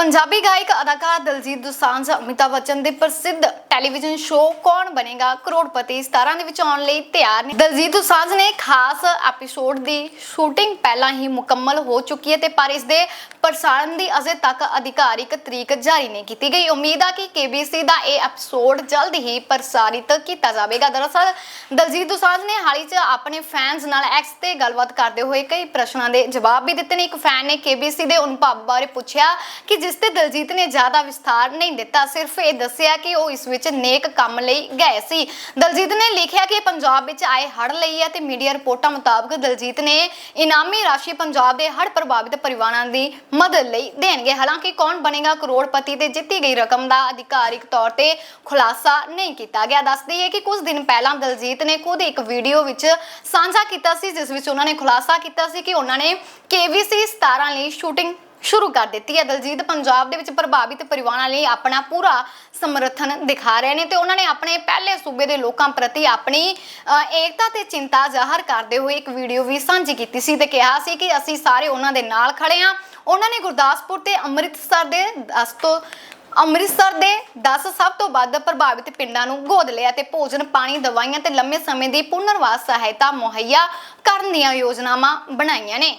ਪੰਜਾਬੀ ਗਾਇਕ, ਅਦਾਕਾਰ ਦਲਜੀਤ ਦੋਸਾਂਝ, ਅਮਿਤਾਭ ਬੱਚਨ ਦੇ ਪ੍ਰਸਿੱਧ ਟੈਲੀਵਿਜ਼ਨ ਸ਼ੋਅ ਕੌਣ ਬਣੇਗਾ? ਕਰੋੜਪਤੀ 17 ਦੇ ਵਿੱਚ ਆਉਣ ਲਈ ਤਿਆਰ ਨੇ। ਦਲਜੀਤ ਦੋਸਾਂਝ ਨੇ ਖਾਸ ਐਪੀਸੋਡ ਦੀ ਸ਼ੂਟਿੰਗ ਪਹਿਲਾਂ ਹੀ ਮੁਕੰਮਲ ਹੋ ਚੁੱਕੀ ਹੈ ਤੇ ਪਰ ਇਸ ਦੇ ਪ੍ਰਸਾਰਣ ਦੀ ਅਜੇ ਤੱਕ ਅਧਿਕਾਰਿਕ ਤਰੀਕ ਜਾਰੀ ਨਹੀਂ ਕੀਤੀ ਗਈ। ਉਮੀਦ ਆ ਕਿ KBC ਦਾ ਇਹ ਐਪੀਸੋਡ ਜਲਦ ਹੀ ਪ੍ਰਸਾਰਿਤ ਕੀਤਾ ਜਾਵੇਗਾ। ਦਰਅਸਲ, ਦਲਜੀਤ ਦੋਸਾਂਝ ਨੇ ਹਾਲ 'ਚ ਆਪਣੇ ਫੈਨਸ ਨਾਲ ਐਕਸ ਤੇ ਗੱਲਬਾਤ ਕਰਦੇ ਹੋਏ ਕਈ ਪ੍ਰਸ਼ਨਾਂ ਦੇ ਜਵਾਬ ਵੀ ਦਿੱਤੇ ਨੇ। ਇੱਕ ਫੈਨ ਨੇ KBC ਦੇ ਅਨੁਭਵ ਬਾਰੇ ਪੁੱਛਿਆ ਕਿ ਜਿਸ ਤੇ ਦਲਜੀਤ ਨੇ ਜ਼ਿਆਦਾ ਵਿਸਥਾਰ ਨਹੀਂ ਦਿੱਤਾ, ਸਿਰਫ ਇਹ ਦੱਸਿਆ ਕਿ ਉਹ ਇਸ ਵਿੱਚ ਨੇਕ ਕੰਮ ਲਈ ਗਏ ਸੀ। ਦਲਜੀਤ ਨੇ ਲਿਖਿਆ ਕਿ ਪੰਜਾਬ ਵਿੱਚ ਆਏ ਹੜ ਲਈ ਹੈ ਤੇ ਮੀਡੀਆ ਰਿਪੋਰਟਾਂ ਮੁਤਾਬਕ ਦਲਜੀਤ ਨੇ ਇਨਾਮੀ ਰਾਸ਼ੀ ਪੰਜਾਬ ਦੇ ਹੜ ਪ੍ਰਭਾਵਿਤ ਪਰਿਵਾਰਾਂ ਦੀ ਮਦਦ ਲਈ ਦੇਣਗੇ। ਹਾਲਾਂਕਿ ਕੌਣ ਬਣੇਗਾ ਕਰੋੜਪਤੀ ਤੇ ਜਿੱਤੀ ਗਈ ਰਕਮ ਦਾ ਅਧਿਕਾਰਿਕ ਤੌਰ ਤੇ ਖੁਲਾਸਾ ਨਹੀਂ ਕੀਤਾ ਗਿਆ। ਦੱਸ ਦਈਏ ਕਿ ਕੁਝ ਦਿਨ ਪਹਿਲਾਂ ਦਲਜੀਤ ਨੇ ਖੁਦ ਇੱਕ ਵੀਡੀਓ ਵਿੱਚ ਸਾਂਝਾ ਕੀਤਾ ਸੀ, ਜਿਸ ਵਿੱਚ ਉਹਨਾਂ ਨੇ ਖੁਲਾਸਾ ਕੀਤਾ ਸੀ ਕਿ ਉਹਨਾਂ ਨੇ KVC 17 ਲਈ ਸ਼ੂਟਿੰਗ ਸ਼ੁਰੂ ਕਰ ਦਿੱਤੀ ਹੈ। ਦਲਜੀਤ ਪੰਜਾਬ ਦੇ ਵਿੱਚ ਪ੍ਰਭਾਵਿਤ ਪਰਿਵਾਰਾਂ ਲਈ ਆਪਣਾ ਪੂਰਾ ਸਮਰਥਨ ਦਿਖਾ ਰਹੇ ਨੇ ਤੇ ਉਹਨਾਂ ਨੇ ਆਪਣੇ ਪਹਿਲੇ ਸੂਬੇ ਦੇ ਲੋਕਾਂ ਪ੍ਰਤੀ ਆਪਣੀ ਏਕਤਾ ਤੇ ਚਿੰਤਾ ਜ਼ਾਹਰ ਕਰਦੇ ਹੋਏ ਇੱਕ ਵੀਡੀਓ ਵੀ ਸਾਂਝੀ ਕੀਤੀ ਸੀ ਤੇ ਕਿਹਾ ਸੀ ਕਿ ਅਸੀਂ ਸਾਰੇ ਉਹਨਾਂ ਦੇ ਨਾਲ ਖੜੇ ਹਾਂ। ਉਹਨਾਂ ਨੇ ਗੁਰਦਾਸਪੁਰ ਤੇ ਅੰਮ੍ਰਿਤਸਰ ਦੇ 10 ਤੋਂ ਅੰਮ੍ਰਿਤਸਰ ਦੇ 10 ਸਭ ਤੋਂ ਵੱਧ ਪ੍ਰਭਾਵਿਤ ਪਿੰਡਾਂ ਨੂੰ ਗੋਦ ਲਿਆ ਤੇ ਭੋਜਨ, ਪਾਣੀ, ਦਵਾਈਆਂ ਤੇ ਲੰਮੇ ਸਮੇਂ ਦੀ ਪੁਨਰਵਾਸ ਸਹਾਇਤਾ ਮੁਹੱਈਆ ਕਰਨ ਦੀਆਂ ਯੋਜਨਾਵਾਂ ਬਣਾਈਆਂ ਨੇ।